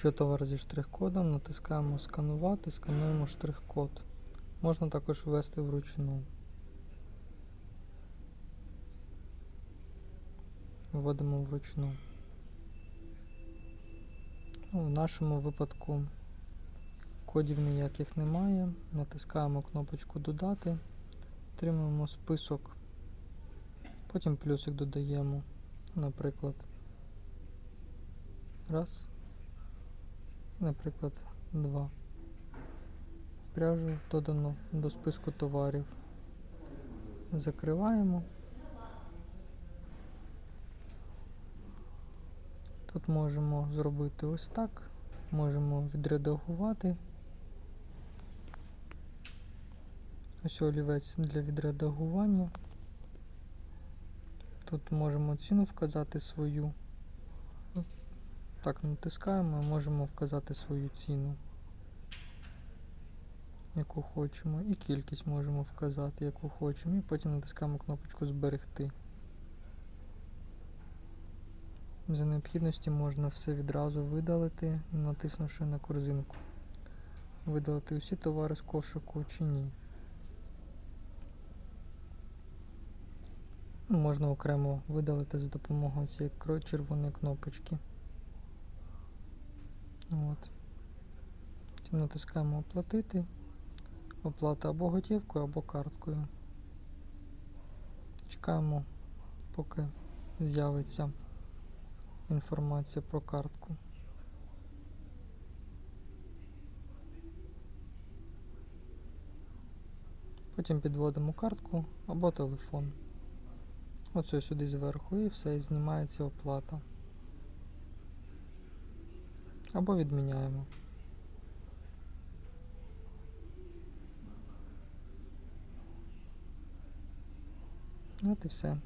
Якщо товар зі штрих-кодом, натискаємо сканувати, скануємо штрих-код. Можна також ввести вручну. Вводимо вручну. Ну, в нашому випадку кодів ніяких немає. Натискаємо кнопочку Додати, отримуємо список, потім плюсик додаємо, наприклад, раз, наприклад, два. Пряжу додано до списку товарів. Закриваємо. Тут можемо зробити ось так. Можемо відредагувати. Ось олівець для відредагування. Тут можемо ціну вказати свою. Так, натискаємо і можемо вказати свою ціну, яку хочемо, і кількість можемо вказати, яку хочемо, і потім натискаємо кнопочку Зберегти. За необхідності можна все відразу видалити, натиснувши на корзинку. Видалити усі товари з кошику чи ні. Можна окремо видалити за допомогою цієї червоної кнопочки. Потім натискаємо Оплатити. Оплата або готівкою, або карткою. Чекаємо, поки з'явиться інформація про картку. Потім підводимо картку або телефон. Оце сюди зверху і все, і знімається оплата. Або відміняємо. От і все.